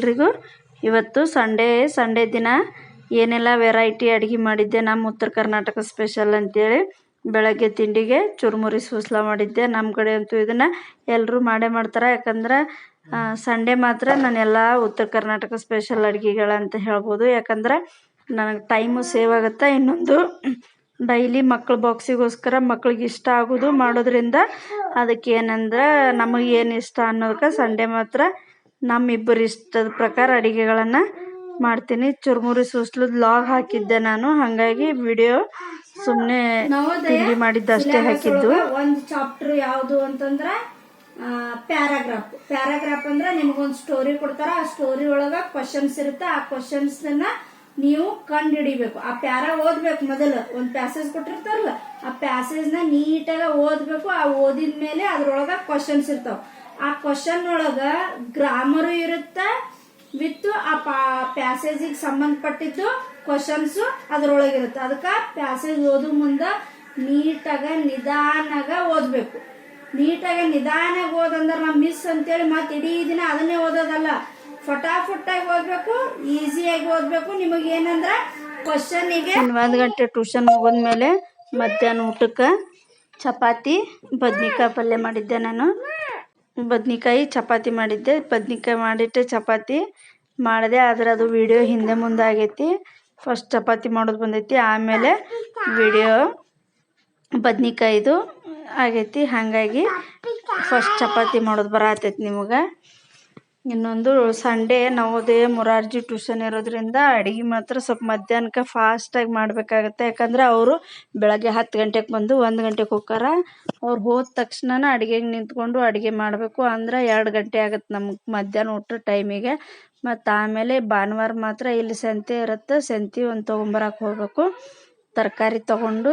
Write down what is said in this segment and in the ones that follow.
ಎಲ್ರಿಗೂ ಇವತ್ತು Sunday Sunday ದಿನ ಏನೆಲ್ಲ ವೆರೈಟಿ ಅಡುಗೆ ಮಾಡಿದ್ದೆ ನಮ್ಮ ಉತ್ತರ ಕರ್ನಾಟಕ ಸ್ಪೆಷಲ್ ಅಂತೇಳಿ ಬೆಳಗ್ಗೆ ತಿಂಡಿಗೆ ಚುರುಮುರಿ ಸೂಸ್ಲ ಮಾಡಿದ್ದೆ. ನಮ್ಮ ಕಡೆ ಅಂತೂ ಇದನ್ನು ಎಲ್ಲರೂ ಮಾಡೇ ಮಾಡ್ತಾರೆ. ಯಾಕಂದ್ರೆ ಸಂಡೇ ಮಾತ್ರ ನಾನೆಲ್ಲ ಉತ್ತರ ಕರ್ನಾಟಕ ಸ್ಪೆಷಲ್ ಅಡುಗೆಗಳಂತ ಹೇಳ್ಬೋದು. ಯಾಕಂದ್ರೆ, ನನಗೆ ಟೈಮು ಸೇವ್ ಆಗುತ್ತೆ? ಇನ್ನೊಂದು ಡೈಲಿ ಮಕ್ಕಳ ಬಾಕ್ಸಿಗೋಸ್ಕರ ಮಕ್ಳಿಗೆ ಇಷ್ಟ ಆಗೋದು ಮಾಡೋದ್ರಿಂದ ಅದಕ್ಕೆ ಏನಂದ್ರೆ ನಮಗೆ ಏನು ಇಷ್ಟ ಅನ್ನೋದಕ್ಕೆ ಸಂಡೇ ಮಾತ್ರ ನಮ್ಮಿಬ್ಬರು ಇಷ್ಟದ ಪ್ರಕಾರ ಅಡುಗೆಗಳನ್ನು ಮಾಡ್ತೀನಿ. ಚುರುಮುರಿ ಸೂಸ್ಲದ ಲಾಗ್ ಹಾಕಿದ್ದೆ ನಾನು. ಹಾಗಾಗಿ ವಿಡಿಯೋ ಸುಮ್ಮನೆ ತಿಂಡಿ ಮಾಡಿದ್ದಷ್ಟೇ ಹಾಕಿದ್ದು. ಒಂದು ಚಾಪ್ಟರ್ ಯಾವುದು ಅಂತಂದ್ರೆ ಪ್ಯಾರಾಗ್ರಾಫ್ ಪ್ಯಾರಾಗ್ರಾಫ್ ಅಂದ್ರೆ ನಿಮ್ಗೊಂದು ಸ್ಟೋರಿ ಕೊಡ್ತಾರ. ಆ ಸ್ಟೋರಿ ಒಳಗ ಕ್ವಶನ್ಸ್ ಇರುತ್ತೆ. ಆ ಕ್ವಶನ್ಸ್ ನೀವು ಕಂಡು ಹಿಡಿಬೇಕು ಆ ಪ್ಯಾರ ಓದ್ಬೇಕು ಮೊದಲು. ಒಂದ್ ಪ್ಯಾಸೇಜ್ ಕೊಟ್ಟಿರ್ತಾರಲ್ಲ ಆ ಪ್ಯಾಸೇಜ್ನ ನೀಟಾಗ ಓದ್ಬೇಕು. ಆ ಓದಿದ ಮೇಲೆ ಅದ್ರೊಳಗ ಕ್ವಶನ್ಸ್ ಇರ್ತಾವ. ಆ ಕ್ವಶನ್ ಒಳಗ ಗ್ರಾಮರು ಇರುತ್ತ ವಿತ್ ಆ ಪ್ಯಾಸೇಜಿಗೆ ಸಂಬಂಧಪಟ್ಟಿದ್ದು ಕ್ವಶನ್ಸ್ ಅದ್ರೊಳಗಿರುತ್ತೆ ಅದಕ್ಕೆ ಪ್ಯಾಸೇಜ್ ಓದು ಮುಂದ ನೀಟಾಗ, ನಿಧಾನಾಗ ಓದ್ಬೇಕು. ನೀಟಾಗಿ, ನಿಧಾನಾಗಿ ಓದಂದ್ರೆ ನಾವು ಮಿಸ್ ಅಂತೇಳಿ ಮತ್ತೆ ಇಡೀ ದಿನ ಅದನ್ನೇ ಓದೋದಲ್ಲ. ಫಟಾಫಟಾಗಿ ಓದ್ಬೇಕು ಈಸಿಯಾಗಿ ಓದ್ಬೇಕು. ನಿಮಗೆ ಏನಂದ್ರೆ ಕ್ವಶನಿಗೆ ಗೆ ಒಂದು ಗಂಟೆ ಟ್ಯೂಷನ್ ಮುಗಿದ್ಮೇಲೆ ಮಧ್ಯಾಹ್ನ ಊಟಕ್ಕೆ ಚಪಾತಿ, ಬದ್ನಿಕಾಯಿ ಪಲ್ಯ ಮಾಡಿದ್ದೆ ನಾನು. ಬದ್ನಿಕಾಯಿ ಚಪಾತಿ ಮಾಡಿದ್ದೆ. ಬದ್ನಿಕಾಯಿ ಮಾಡಿಟ್ಟೆ ಚಪಾತಿ ಮಾಡಿದೆ, ಆದರೆ ಅದು ವಿಡಿಯೋ ಹಿಂದೆ ಮುಂದೆ ಆಗೈತಿ ಫಸ್ಟ್ ಚಪಾತಿ ಮಾಡೋದು ಬಂದೈತಿ, ಆಮೇಲೆ ವಿಡಿಯೋ ಬದ್ನಿಕಾಯಿದು ಆಗೈತಿ. ಹಾಗಾಗಿ ಫಸ್ಟ್ ಚಪಾತಿ ಮಾಡೋದು ಬರತೈತಿ ನಿಮಗೆ. ಇನ್ನೊಂದು ಸಂಡೇ ನವೋದಯ ಮೊರಾರ್ಜಿ ಟ್ಯೂಷನ್ ಇರೋದ್ರಿಂದ ಅಡುಗೆ ಮಾತ್ರ ಸ್ವಲ್ಪ ಮಧ್ಯಾಹ್ನಕ್ಕೆ ಫಾಸ್ಟಾಗಿ ಮಾಡಬೇಕಾಗತ್ತೆ. ಯಾಕಂದ್ರೆ ಅವರು ಬೆಳಗ್ಗೆ ಹತ್ತು ಗಂಟೆಗೆ ಬಂದು ಒಂದು ಗಂಟೆಗೆ ಹೋಗ್ತಾರ ಅವ್ರು ಹೋದ ತಕ್ಷಣ ಅಡುಗೆಗೆ ನಿಂತ್ಕೊಂಡು ಅಡುಗೆ ಮಾಡಬೇಕು. ಅಂದ್ರೆ ಎರಡು ಗಂಟೆ ಆಗುತ್ತೆ ನಮ್ಗೆ ಮಧ್ಯಾಹ್ನ ಊಟ ಟೈಮಿಗೆ ಮತ್ತು ಆಮೇಲೆ ಭಾನುವಾರ ಮಾತ್ರ ಇಲ್ಲಿ ಸಂತೆ ಇರುತ್ತೆ. ಸಂತೆ ಒಂದು ತೊಗೊಂಬರಕ್ಕೆ ಹೋಗ್ಬೇಕು. ತರಕಾರಿ ತಗೊಂಡು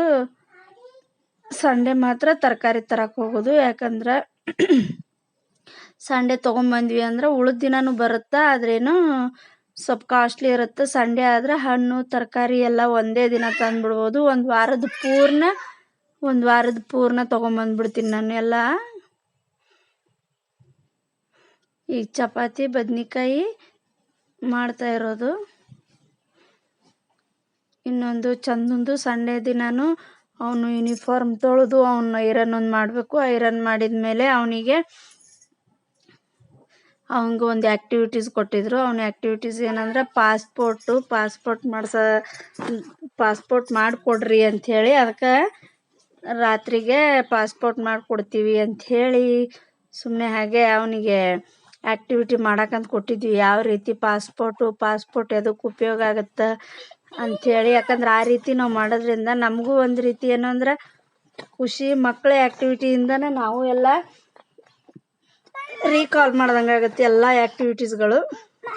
ಸಂಡೇ ಮಾತ್ರ ತರಕಾರಿ ತರಕ್ಕೆ ಹೋಗೋದು. ಯಾಕಂದ್ರೆ ಸಂಡೇ ತೊಗೊಂಬಂದ್ವಿ ಅಂದ್ರೆ ಉಳಿದ ದಿನಾನು ಬರುತ್ತೆ, ಆದ್ರೇನು ಸ್ವಲ್ಪ ಕಾಸ್ಟ್ಲಿ ಇರುತ್ತೆ. ಸಂಡೇ ಆದರೆ ಹಣ್ಣು, ತರಕಾರಿ ಎಲ್ಲ ಒಂದೇ ದಿನ ತಂದ್ಬಿಡ್ಬೋದು. ಒಂದು ವಾರದ ಪೂರ್ಣ, ಒಂದು ವಾರದ ಪೂರ್ಣ ತೊಗೊಂಬಂದ್ಬಿಡ್ತೀನಿ ನಾನು ಎಲ್ಲ. ಈಗ ಚಪಾತಿ, ಬದ್ನಿಕಾಯಿ ಮಾಡ್ತಾ ಇರೋದು. ಇನ್ನೊಂದು ಚಂದೊಂದು ಸಂಡೇ ದಿನಾನು ಅವನು ಯೂನಿಫಾರ್ಮ್ ತೊಳೆದು ಅವನು ಐರನ್ ಒಂದು ಮಾಡಬೇಕು. ಐರನ್ ಮಾಡಿದ ಮೇಲೆ ಅವನಿಗೆ ಅವ್ನಿಗೆ ಒಂದು ಆಕ್ಟಿವಿಟೀಸ್ ಕೊಟ್ಟಿದ್ರು. ಅವ್ನ ಆಕ್ಟಿವಿಟೀಸ್ ಏನಂದ್ರೆ ಪಾಸ್ಪೋರ್ಟು ಪಾಸ್ಪೋರ್ಟ್ ಮಾಡ್ಸ ಪಾಸ್ಪೋರ್ಟ್ ಮಾಡಿಕೊಡ್ರಿ ಹೇಳಿ ಅದಕ್ಕೆ ರಾತ್ರಿಗೆ ಪಾಸ್ಪೋರ್ಟ್ ಮಾಡ್ಕೊಡ್ತೀವಿ ಅಂತ ಹೇಳಿ ಸುಮ್ಮನೆ ಹಾಗೆ ಅವನಿಗೆ ಆ್ಯಕ್ಟಿವಿಟಿ ಮಾಡಕ್ಕಂತ ಕೊಟ್ಟಿದ್ವಿ. ಯಾವ ರೀತಿ ಪಾಸ್ಪೋರ್ಟು ಪಾಸ್ಪೋರ್ಟ್ ಎದಕ್ಕೆ ಉಪಯೋಗ ಆಗುತ್ತೆ ಹೇಳಿ ಯಾಕಂದ್ರೆ ಆ ರೀತಿ ನಾವು ಮಾಡೋದ್ರಿಂದ ನಮಗೂ ಒಂದು ರೀತಿ ಏನು ಅಂದ್ರೆ ಖುಷಿ ಮಕ್ಕಳ ಆ್ಯಕ್ಟಿವಿಟಿಯಿಂದನೇ ನಾವು ಎಲ್ಲ ರೀಕಾಲ್ ಮಾಡ್ದಂಗೆ ಆಗುತ್ತೆ ಎಲ್ಲ ಆ್ಯಕ್ಟಿವಿಟೀಸ್ಗಳು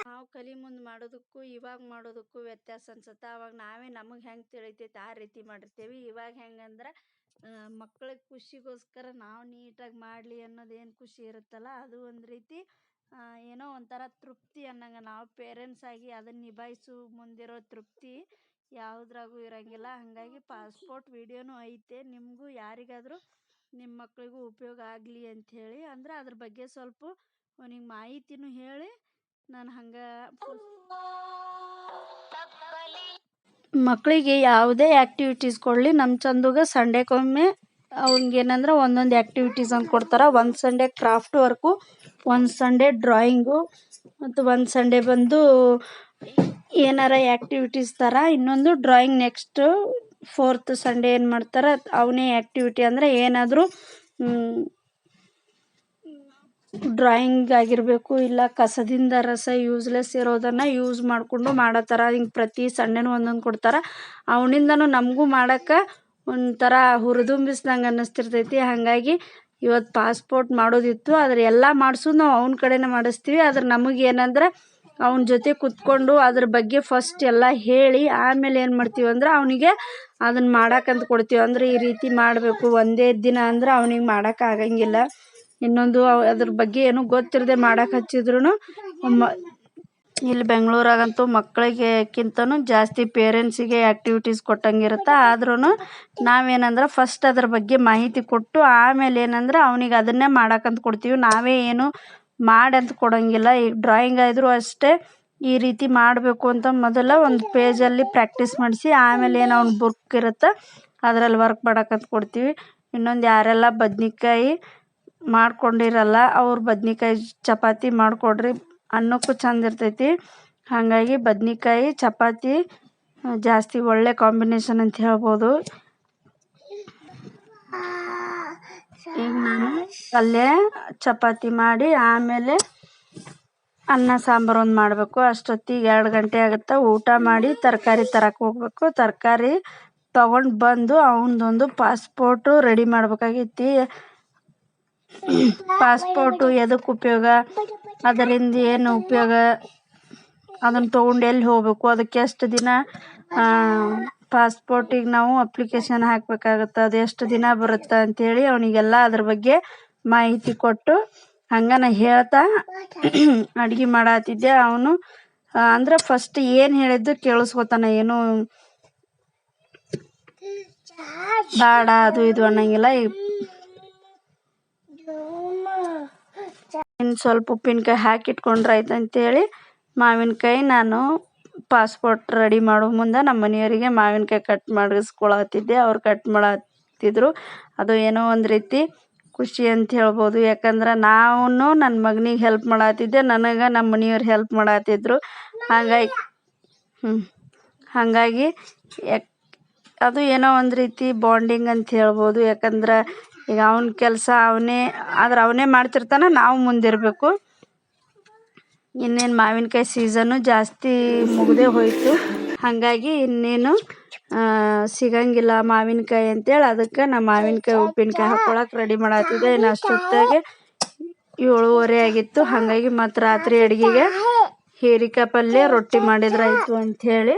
ನಾವು ಕಲಿ ಮುಂದೆ ಮಾಡೋದಕ್ಕೂ, ಇವಾಗ ಮಾಡೋದಕ್ಕೂ ವ್ಯತ್ಯಾಸ ಅನ್ಸುತ್ತೆ. ಅವಾಗ ನಾವೇ ನಮಗೆ ಹೆಂಗೆ ತಿಳಿತೈತೆ ಆ ರೀತಿ ಮಾಡಿರ್ತೀವಿ. ಇವಾಗ ಹೆಂಗಂದ್ರೆ ಮಕ್ಕಳಿಗೆ ಖುಷಿಗೋಸ್ಕರ ನಾವು ನೀಟಾಗಿ ಮಾಡಲಿ ಅನ್ನೋದು ಖುಷಿ ಇರುತ್ತಲ್ಲ, ಅದು ಒಂದು ರೀತಿ ಏನೋ ಒಂಥರ ತೃಪ್ತಿ ಅನ್ನಂಗೆ. ನಾವು ಪೇರೆಂಟ್ಸ್ ಆಗಿ ಅದನ್ನು ನಿಭಾಯಿಸು ಮುಂದಿರೋ ತೃಪ್ತಿ ಯಾವುದ್ರಾಗೂ ಇರಂಗಿಲ್ಲ. ಹಾಗಾಗಿ ಪಾಸ್ಪೋರ್ಟ್ ವೀಡಿಯೋನೂ ಐತೆ. ನಿಮಗೂ ಯಾರಿಗಾದರೂ ನಿಮ್ಮ ಮಕ್ಕಳಿಗೂ ಉಪಯೋಗ ಆಗಲಿ ಅಂಥೇಳಿ, ಅಂದ್ರೆ ಅದ್ರ ಬಗ್ಗೆ ಸ್ವಲ್ಪ ಅವನಿಗೆ ಮಾಹಿತಿನೂ ಹೇಳಿ, ನಾನು ಹಂಗೆ ಮಕ್ಕಳಿಗೆ ಯಾವುದೇ ಆ್ಯಕ್ಟಿವಿಟೀಸ್ ಕೊಡಲಿ ನಮ್ಮ ಚಂದಗೆ ಸಂಡೇಗೊಮ್ಮೆ ಅವ್ನಿಗೇನಂದ್ರೆ ಒಂದೊಂದು ಆ್ಯಕ್ಟಿವಿಟೀಸ್ ಅಂತ ಕೊಡ್ತಾರೆ. ಒಂದು ಸಂಡೇ ಕ್ರಾಫ್ಟ್ ವರ್ಕು ಒಂದು ಸಂಡೇ ಡ್ರಾಯಿಂಗು ಮತ್ತು ಒಂದು ಸಂಡೇ ಬಂದು ಏನಾರ ಆ್ಯಕ್ಟಿವಿಟೀಸ್ ಥರ ಇನ್ನೊಂದು ಡ್ರಾಯಿಂಗ್ ನೆಕ್ಸ್ಟು ಫೋರ್ತ್ ಸಂಡೇ ಏನು ಮಾಡ್ತಾರೆ? ಅವನೇ ಆ್ಯಕ್ಟಿವಿಟಿ ಅಂದರೆ ಏನಾದರೂ ಡ್ರಾಯಿಂಗ್ ಆಗಿರಬೇಕು, ಇಲ್ಲ ಕಸದಿಂದ ರಸ ಯೂಸ್ಲೆಸ್ ಇರೋದನ್ನು ಯೂಸ್ ಮಾಡಿಕೊಂಡು ಮಾಡೋ ಥರ ಹಿಂಗೆ ಪ್ರತಿ ಸಂಡೇನೂ ಒಂದೊಂದು ಕೊಡ್ತಾರೆ. ಅವನಿಂದನೂ ನಮಗೂ ಮಾಡೋಕ್ಕೆ ಒಂಥರ ಹುರಿದುಂಬಿಸ್ದಂಗೆ ಅನ್ನಿಸ್ತಿರ್ತೈತಿ. ಹಾಗಾಗಿ ಇವತ್ತು ಪಾಸ್ಪೋರ್ಟ್ ಮಾಡೋದಿತ್ತು. ಆದರೆ ಎಲ್ಲ ಮಾಡಿಸು ನಾವು ಅವನ ಕಡೆನೇ ಮಾಡಿಸ್ತೀವಿ. ಆದ್ರೆ ನಮಗೇನಂದ್ರೆ ಅವನ ಜೊತೆ ಕೂತ್ಕೊಂಡು ಅದ್ರ ಬಗ್ಗೆ ಫಸ್ಟ್ ಎಲ್ಲ ಹೇಳಿ ಆಮೇಲೆ ಏನು ಮಾಡ್ತೀವಿ ಅಂದ್ರೆ ಅವನಿಗೆ ಅದನ್ನು ಮಾಡಕ್ಕಂತ ಕೊಡ್ತೀವಿ. ಅಂದ್ರೆ ಈ ರೀತಿ ಮಾಡಬೇಕು. ಒಂದೇ ದಿನ ಅಂದ್ರೆ ಅವ್ನಿಗೆ ಮಾಡಕ್ಕೆ ಆಗಂಗಿಲ್ಲ. ಇನ್ನೊಂದು ಅದ್ರ ಬಗ್ಗೆ ಏನೂ ಗೊತ್ತಿರದೆ ಮಾಡಕ್ಕೆ ಹಚ್ಚಿದ್ರೂ ಮ ಇಲ್ಲಿ ಬೆಂಗಳೂರಾಗಂತೂ ಮಕ್ಕಳಿಗೆಕ್ಕಿಂತನೂ ಜಾಸ್ತಿ ಪೇರೆಂಟ್ಸಿಗೆ ಆ್ಯಕ್ಟಿವಿಟೀಸ್ ಕೊಟ್ಟಂಗಿರುತ್ತೆ. ಆದ್ರೂ ನಾವೇನಂದ್ರೆ ಫಸ್ಟ್ ಅದ್ರ ಬಗ್ಗೆ ಮಾಹಿತಿ ಕೊಟ್ಟು ಆಮೇಲೆ ಏನಂದ್ರೆ ಅವನಿಗೆ ಅದನ್ನೇ ಮಾಡಕ್ಕಂತ ಕೊಡ್ತೀವಿ. ನಾವೇ ಏನು ಮಾಡಂತ ಕೊಡೋಂಗಿಲ್ಲ. ಈಗ ಡ್ರಾಯಿಂಗ್ ಆದರೂ ಅಷ್ಟೇ ಈ ರೀತಿ ಮಾಡಬೇಕು ಅಂತ ಮೊದಲ ಒಂದು ಪೇಜಲ್ಲಿ ಪ್ರಾಕ್ಟೀಸ್ ಮಾಡಿಸಿ, ಆಮೇಲೆ ಏನು ಅವ್ನ ಬುಕ್ ಇರುತ್ತೆ ಅದರಲ್ಲಿ ವರ್ಕ್ ಮಾಡಕ್ಕಂತ ಕೊಡ್ತೀವಿ. ಇನ್ನೊಂದು ಯಾರೆಲ್ಲ ಬದ್ನೆಕಾಯಿ ಮಾಡ್ಕೊಂಡಿರಲ್ಲ, ಅವ್ರು ಬದ್ನೆಕಾಯಿ ಚಪಾತಿ ಮಾಡಿಕೊಡ್ರಿ, ಅನ್ನಕ್ಕೂ ಚಂದ ಇರ್ತೈತಿ. ಹಾಗಾಗಿ ಬದ್ನೆಕಾಯಿ, ಚಪಾತಿ ಜಾಸ್ತಿ ಒಳ್ಳೆ ಕಾಂಬಿನೇಷನ್ ಅಂತ ಹೇಳ್ಬೋದು. ಈಗ ನಾನು ಪಲ್ಯ, ಚಪಾತಿ ಮಾಡಿ, ಆಮೇಲೆ ಅನ್ನ ಸಾಂಬಾರು ಒಂದು ಮಾಡಬೇಕು. ಅಷ್ಟೊತ್ತಿಗೆ ಎರಡು ಗಂಟೆ ಆಗುತ್ತೆ ಊಟ ಮಾಡಿ ತರಕಾರಿ ತರಕ್ಕೆ ಹೋಗ್ಬೇಕು. ತರಕಾರಿ ತಗೊಂಡು ಬಂದು ಅವನದೊಂದು ಪಾಸ್ಪೋರ್ಟು ರೆಡಿ ಮಾಡ್ಬೇಕಾಗೈತಿ. ಪಾಸ್ಪೋರ್ಟು ಎದಕ್ಕೆ ಉಪಯೋಗ? ಅದರಿಂದ ಏನು ಉಪಯೋಗ? ಅದನ್ನು ತೊಗೊಂಡು ಎಲ್ಲಿ ಹೋಗ್ಬೇಕು? ಅದಕ್ಕೆ ಎಷ್ಟು ದಿನ ಪಾಸ್ಪೋರ್ಟಿಗೆ ನಾವು ಅಪ್ಲಿಕೇಶನ್ ಹಾಕಬೇಕಾಗತ್ತೆ? ಅದು ಎಷ್ಟು ದಿನ ಬರುತ್ತೆ ಅಂಥೇಳಿ ಅವನಿಗೆಲ್ಲ ಅದ್ರ ಬಗ್ಗೆ ಮಾಹಿತಿ ಕೊಟ್ಟು ಹಂಗೆ ನಾ ಹೇಳ್ತಾ ಅಡ್ಗೆ ಮಾಡತ್ತಿದ್ದೆ ಅವನು. ಅಂದ್ರೆ ಫಸ್ಟ್ ಏನು ಹೇಳಿದ್ದು ಕೇಳಿಸ್ಕೊತಾನ ಏನು? ಬಾಡ, ಅದು ಇದು ಅನ್ನಂಗಿಲ್ಲ. ಇನ್ ಸ್ವಲ್ಪ ಉಪ್ಪಿನಕಾಯಿ ಹಾಕಿಟ್ಕೊಂಡ್ರೆ ಆಯ್ತು ಅಂತೇಳಿ ಮಾವಿನಕಾಯಿ ನಾನು ಪಾಸ್ಪೋರ್ಟ್ ರೆಡಿ ಮಾಡೋ ಮುಂದೆ ನಮ್ಮ ಮನೆಯವರಿಗೆ ಮಾವಿನಕಾಯಿ ಕಟ್ ಮಾಡಿಸ್ಕೊಳತ್ತಿದ್ದೆ ಅವ್ರು ಕಟ್ ಮಾಡತ್ತಿದ್ರು ಅದು ಏನೋ ಒಂದು ರೀತಿ ಖುಷಿ ಅಂತ ಹೇಳ್ಬೋದು. ಯಾಕಂದ್ರೆ ನಾವು ನನ್ನ ಮಗನಿಗೆ ಹೆಲ್ಪ್ ಮಾಡತ್ತಿದ್ದೆ ನನಗೆ ನಮ್ಮ ಮನೆಯವ್ರು ಹೆಲ್ಪ್ ಮಾಡತ್ತಿದ್ರು ಹಾಗಾಗಿ ಹ್ಞೂ ಹಾಗಾಗಿ ಯಾಕ್ ಅದು ಏನೋ ಒಂದು ರೀತಿ ಬಾಂಡಿಂಗ್ ಅಂತ ಹೇಳ್ಬೋದು. ಯಾಕಂದ್ರೆ ಈಗ ಅವನ ಕೆಲಸ ಅವನೇ, ಆದ್ರೆ ಅವನೇ ಮಾಡ್ತಿರ್ತಾನೆ, ನಾವು ಮುಂದಿರಬೇಕು. ಇನ್ನೇನು ಮಾವಿನಕಾಯಿ ಸೀಸನ್ನು ಜಾಸ್ತಿ ಮುಗಿದೇ ಹೋಯಿತು. ಹಾಗಾಗಿ ಇನ್ನೇನು ಸಿಗಂಗಿಲ್ಲ ಮಾವಿನಕಾಯಿ ಅಂತೇಳಿ ಅದಕ್ಕೆ ನಾ ಮಾವಿನಕಾಯಿ ಉಪ್ಪಿನಕಾಯಿ ಹಾಕ್ಕೊಳಕ್ಕೆ ರೆಡಿ ಮಾಡತ್ತಿದ್ದೆ ಇನ್ನು ಅಷ್ಟೊತ್ತಾಗೆ ಏಳುವರೆ ಆಗಿತ್ತು. ಹಾಗಾಗಿ ಮತ್ತು ರಾತ್ರಿ ಅಡುಗೆಗೆ ಹೀರಿಕಾಯಿ ಪಲ್ಯ ರೊಟ್ಟಿ ಮಾಡಿದ್ರಾಯ್ತು ಅಂಥೇಳಿ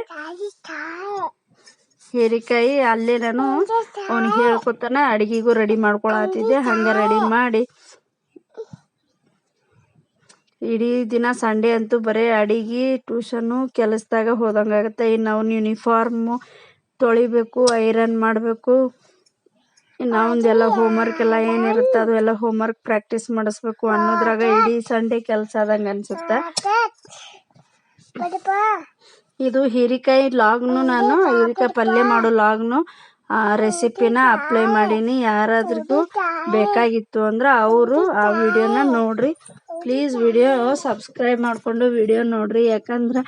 ಹೀರಿಕಾಯಿ ಅಲ್ಲೇ ನಾನು ಅವ್ನಿಗೆ ಹೇಳ್ಕೊತಾನ ಅಡುಗೆಗೂ ರೆಡಿ ಮಾಡ್ಕೊಳತ್ತಿದ್ದೆ ಹಂಗೆ ರೆಡಿ ಮಾಡಿ ಇಡೀ ದಿನ ಸಂಡೇ ಅಂತೂ ಬರೀ ಅಡಿಗೆ ಟ್ಯೂಷನು ಕೆಲಸದಾಗ ಹೋದಂಗೆ ಆಗುತ್ತೆ ಇನ್ನು ಅವ್ನ ಯೂನಿಫಾರ್ಮು ತೊಳಿಬೇಕು, ಐರನ್ ಮಾಡಬೇಕು. ಹೋಮ್ ಹೋಮ್ವರ್ಕ್ ಎಲ್ಲ ಏನಿರುತ್ತೆ ಅದು ಎಲ್ಲ ಹೋಮ್ವರ್ಕ್ ಪ್ರಾಕ್ಟೀಸ್ ಮಾಡಿಸ್ಬೇಕು ಅನ್ನೋದ್ರಾಗ ಇಡೀ ಸಂಡೆ ಕೆಲಸ ಆದಂಗೆ ಅನಿಸುತ್ತೆ. ಇದು ಹೀರಿಕಾಯಿ ಲಾಗ್ನು ನಾನು, ಹೀರಿಕಾಯಿ ಪಲ್ಯ ಮಾಡೋ ಲಾಗ್ನು ರೆಸಿಪಿನ ಅಪ್ಲೈ ಮಾಡೀನಿ. ಯಾರಾದ್ರಿಗೂ ಬೇಕಾಗಿತ್ತು ಅಂದ್ರೆ ಅವರು ಆ ವಿಡಿಯೋನ ನೋಡ್ರಿ. ಪ್ಲೀಸ್ ವಿಡಿಯೋ ಸಬ್ಸ್ಕ್ರೈಬ್ ಮಾಡಿಕೊಂಡು ವಿಡಿಯೋ ನೋಡ್ರಿ. ಯಾಕಂದ್ರೆ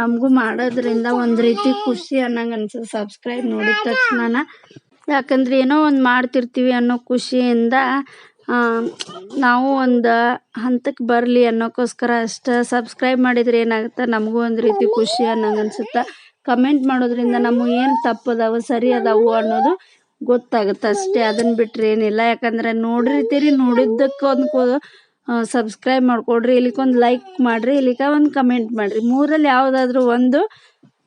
ನಮಗೂ ಮಾಡೋದ್ರಿಂದ ಒಂದು ರೀತಿ ಖುಷಿ ಅನ್ನಂಗೆ ಅನ್ಸುತ್ತೆ. ಸಬ್ಸ್ಕ್ರೈಬ್ ನೋಡಿದ ತಕ್ಷಣ ಯಾಕಂದ್ರೆ ಏನೋ ಒಂದು ಮಾಡ್ತಿರ್ತೀವಿ ಅನ್ನೋ ಖುಷಿಯಿಂದ ನಾವು ಒಂದು ಹಂತಕ್ಕೆ ಬರಲಿ ಅನ್ನೋಕ್ಕೋಸ್ಕರ ಅಷ್ಟೇ ಸಬ್ಸ್ಕ್ರೈಬ್ ಮಾಡಿದ್ರೆ ಏನಾಗುತ್ತೆ? ನಮಗೂ ಒಂದು ರೀತಿ ಖುಷಿ ಅನ್ನಂಗೆ ಅನ್ಸುತ್ತೆ. ಕಮೆಂಟ್ ಮಾಡೋದ್ರಿಂದ ನಮಗೆ ಏನು ತಪ್ಪದಾವ, ಸರಿ ಅದಾವು ಅನ್ನೋದು ಗೊತ್ತಾಗುತ್ತೆ ಅಷ್ಟೇ. ಅದನ್ನು ಬಿಟ್ಟರೆ ಏನಿಲ್ಲ. ಯಾಕಂದ್ರೆ ನೋಡಿರ್ತೀರಿ ನೋಡಿದ್ದಕ್ಕೆ ಒಂದು ಸಬ್ಸ್ಕ್ರೈಬ್ ಮಾಡಿಕೊಡ್ರಿ. ಇಲ್ಲಿಗೊಂದು ಲೈಕ್ ಮಾಡಿರಿ. ಇಲ್ಲಿಗೆ ಒಂದು ಕಮೆಂಟ್ ಮಾಡಿರಿ. ಮೂರಲ್ಲಿ ಯಾವುದಾದ್ರೂ ಒಂದು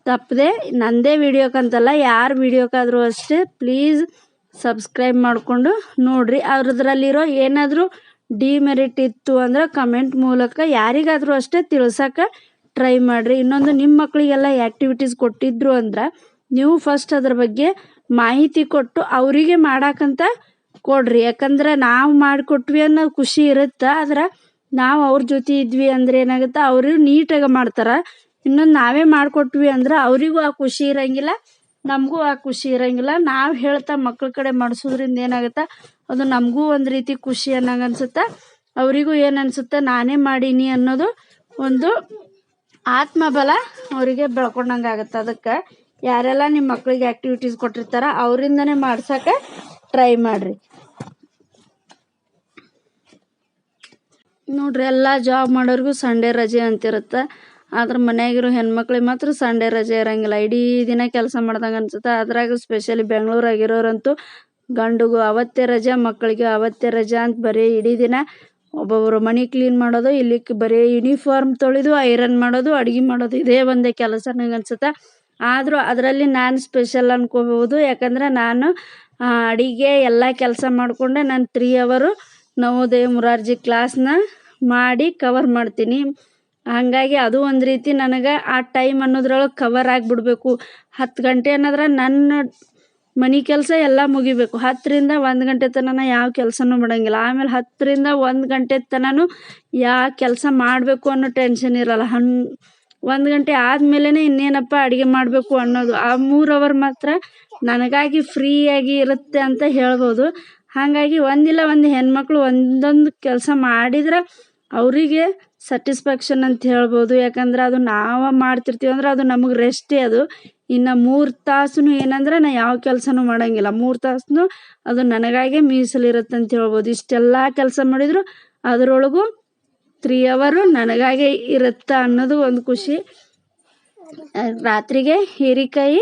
ತಪ್ಪದೆ ನನ್ನದೇ ವಿಡಿಯೋಕ್ಕಂತಲ್ಲ ಯಾರ ವಿಡಿಯೋಕ್ಕಾದರೂ ಅಷ್ಟೇ ಪ್ಲೀಸ್ ಸಬ್ಸ್ಕ್ರೈಬ್ ಮಾಡಿಕೊಂಡು ನೋಡಿರಿ. ಅವ್ರದ್ರಲ್ಲಿರೋ ಏನಾದರೂ ಡಿಮೆರಿಟ್ ಇತ್ತು ಅಂದ್ರೆ ಕಮೆಂಟ್ ಮೂಲಕ ಯಾರಿಗಾದರೂ ಅಷ್ಟೇ ತಿಳ್ಸೋಕೆ ಟ್ರೈ ಮಾಡಿರಿ. ಇನ್ನೊಂದು ನಿಮ್ಮ ಮಕ್ಕಳಿಗೆಲ್ಲ ಆ್ಯಕ್ಟಿವಿಟೀಸ್ ಕೊಟ್ಟಿದ್ರು ಅಂದ್ರೆ, ನೀವು ಫಸ್ಟ್ ಅದ್ರ ಬಗ್ಗೆ ಮಾಹಿತಿ ಕೊಟ್ಟು ಅವರಿಗೆ ಮಾಡಕ್ಕಂತ ಕೊಡ್ರಿ ಯಾಕಂದ್ರೆ ನಾವು ಮಾಡಿಕೊಟ್ವಿ ಅನ್ನೋ ಖುಷಿ ಇರುತ್ತೆ, ಆದ್ರೆ ನಾವು ಅವ್ರ ಜೊತೆ ಇದ್ವಿ ಅಂದ್ರೆ ಏನಾಗುತ್ತೆ, ಅವರು ನೀಟಾಗಿ ಮಾಡ್ತಾರೆ. ಇನ್ನೊಂದು ನಾವೇ ಮಾಡಿಕೊಟ್ವಿ ಅಂದ್ರೆ ಅವರಿಗೂ ಆ ಖುಷಿ ಇರೋಂಗಿಲ್ಲ, ನಮಗೂ ಆ ಖುಷಿ ಇರಂಗಿಲ್ಲ. ನಾವು ಹೇಳ್ತಾ ಮಕ್ಳ ಕಡೆ ಮಾಡಿಸೋದ್ರಿಂದ ಏನಾಗುತ್ತೆ, ಅದು ನಮಗೂ ಒಂದು ರೀತಿ ಖುಷಿ ಅನ್ನೋಂಗೆ ಅನ್ಸುತ್ತೆ, ಅವರಿಗೂ ಏನು ಅನಿಸುತ್ತೆ, ನಾನೇ ಮಾಡೀನಿ ಅನ್ನೋದು ಒಂದು ಆತ್ಮಬಲ ಅವರಿಗೆ ಬೆಳ್ಕೊಂಡಂಗೆ ಆಗುತ್ತೆ. ಅದಕ್ಕೆ ಯಾರೆಲ್ಲ ನಿಮ್ಮ ಮಕ್ಕಳಿಗೆ ಆ್ಯಕ್ಟಿವಿಟೀಸ್ ಕೊಟ್ಟಿರ್ತಾರೋ, ಅವರಿಂದನೇ ಮಾಡ್ಸೋಕೆ ಟ್ರೈ ಮಾಡಿರಿ. ನೋಡ್ರಿ, ಎಲ್ಲ ಜಾಬ್ ಮಾಡೋರಿಗೂ ಸಂಡೇ ರಜೆ ಅಂತಿರುತ್ತೆ. ಆದ್ರೆ ಮನೆಯಾಗಿರೋ ಹೆಣ್ಮಕ್ಳಿಗೆ ಮಾತ್ರ ಸಂಡೇ ರಜೆ ಇರಂಗಿಲ್ಲ. ಇಡೀ ದಿನ ಕೆಲಸ ಮಾಡ್ದಂಗೆ ಅನ್ಸುತ್ತೆ. ಅದ್ರಾಗ ಸ್ಪೆಷಲಿ ಬೆಂಗಳೂರಾಗಿರೋರಂತೂ ಗಂಡಿಗೂ ಅವತ್ತೆ ರಜೆ ಮಕ್ಕಳಿಗೆ ಅವತ್ತೆ ರಜೆ ಅಂತ ಬರೀ ಇಡೀ ದಿನ ಒಬ್ಬೊಬ್ಬರು ಮನೆ ಕ್ಲೀನ್ ಮಾಡೋದು ಇಲ್ಲಿ ಬರೀ ಯೂನಿಫಾರ್ಮ್ ತೊಳೆದು ಐರನ್ ಮಾಡೋದು, ಅಡುಗೆ ಮಾಡೋದು, ಇದೇ ಒಂದೇ ಕೆಲಸ ನಂಗೆ ಅನ್ಸುತ್ತೆ. ಆದರೂ ಅದರಲ್ಲಿ ನಾನು ಸ್ಪೆಷಲ್ ಅನ್ಕೋಬೋದು ಯಾಕಂದ್ರೆ ನಾನು ಅಡುಗೆ ಎಲ್ಲ ಕೆಲಸ ಮಾಡಿಕೊಂಡೆ. ನಾನು ತ್ರೀ ಅವರು ನವೋದಯ ಮುರಾರ್ಜಿ ಕ್ಲಾಸ್ನ ಮಾಡಿ ಕವರ್ ಮಾಡ್ತೀನಿ. ಹಾಗಾಗಿ ಅದು ಒಂದು ರೀತಿ ನನಗೆ ಆ ಟೈಮ್ ಅನ್ನೋದ್ರೊಳಗೆ ಕವರ್ ಆಗಿಬಿಡ್ಬೇಕು. ಹತ್ತು ಗಂಟೆ ಅನ್ನೋದ್ರ ನನ್ನ ಮನೆ ಕೆಲಸ ಎಲ್ಲ ಮುಗಿಬೇಕು. ಹತ್ತರಿಂದ ಒಂದು ಗಂಟೆ ತನಕ ಯಾವ ಕೆಲಸನೂ ಮಾಡೋಂಗಿಲ್ಲ. ಆಮೇಲೆ ಹತ್ತರಿಂದ ಒಂದು ಗಂಟೆ ತನಕ ಯಾವ ಕೆಲಸ ಮಾಡಬೇಕು ಅನ್ನೋ ಟೆನ್ಷನ್ ಇರಲ್ಲ. ಹನ್ ಒಂದು ಗಂಟೆ ಆದಮೇಲೆ ಇನ್ನೇನಪ್ಪ ಅಡುಗೆ ಮಾಡಬೇಕು ಅನ್ನೋದು. ಆ ಮೂರು ಅವರ್ ಮಾತ್ರ ನನಗಾಗಿ ಫ್ರೀಯಾಗಿ ಇರುತ್ತೆ ಅಂತ ಹೇಳ್ಬೋದು. ಹಾಗಾಗಿ ಒಂದಿಲ್ಲ ಒಂದು ಹೆಣ್ಮಕ್ಳು ಒಂದೊಂದು ಕೆಲಸ ಮಾಡಿದ್ರೆ ಅವರಿಗೆ ಸ್ಯಾಟಿಸ್ಫ್ಯಾಕ್ಷನ್ ಅಂತ ಹೇಳ್ಬೋದು. ಯಾಕಂದ್ರೆ ಅದು ನಾವು ಮಾಡ್ತಿರ್ತೀವಿ ಅಂದ್ರೆ ಅದು ನಮಗೆ ರೆಸ್ಟೇ ಅದು. ಇನ್ನು ಮೂರು ತಾಸು ಏನಂದ್ರೆ ನಾ ಯಾವ ಕೆಲಸನೂ ಮಾಡಂಗಿಲ್ಲ. ಮೂರು ತಾಸು ಅದು ನನಗಾಗೆ ಮೀಸಲಿರುತ್ತೆ ಅಂತ ಹೇಳ್ಬೋದು. ಇಷ್ಟೆಲ್ಲ ಕೆಲಸ ಮಾಡಿದ್ರು ಅದರೊಳಗೂ ತ್ರೀ ಅವರು ನನಗಾಗೆ ಇರುತ್ತೆ ಅನ್ನೋದು ಒಂದು ಖುಷಿ. ರಾತ್ರಿಗೆ ಹೀರಿಕಾಯಿ,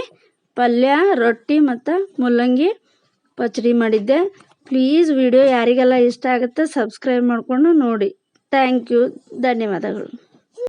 ಪಲ್ಯ, ರೊಟ್ಟಿ ಮತ್ತು ಮೂಲಂಗಿ ಪಚಡಿ ಮಾಡಿದ್ದೆ. ಪ್ಲೀಸ್ ವಿಡಿಯೋ ಯಾರಿಗೆಲ್ಲ ಇಷ್ಟ ಆಗುತ್ತೆ ಸಬ್ಸ್ಕ್ರೈಬ್ ಮಾಡಿಕೊಂಡು ನೋಡಿ. ಥ್ಯಾಂಕ್ ಯು ಧನ್ಯವಾದಗಳು.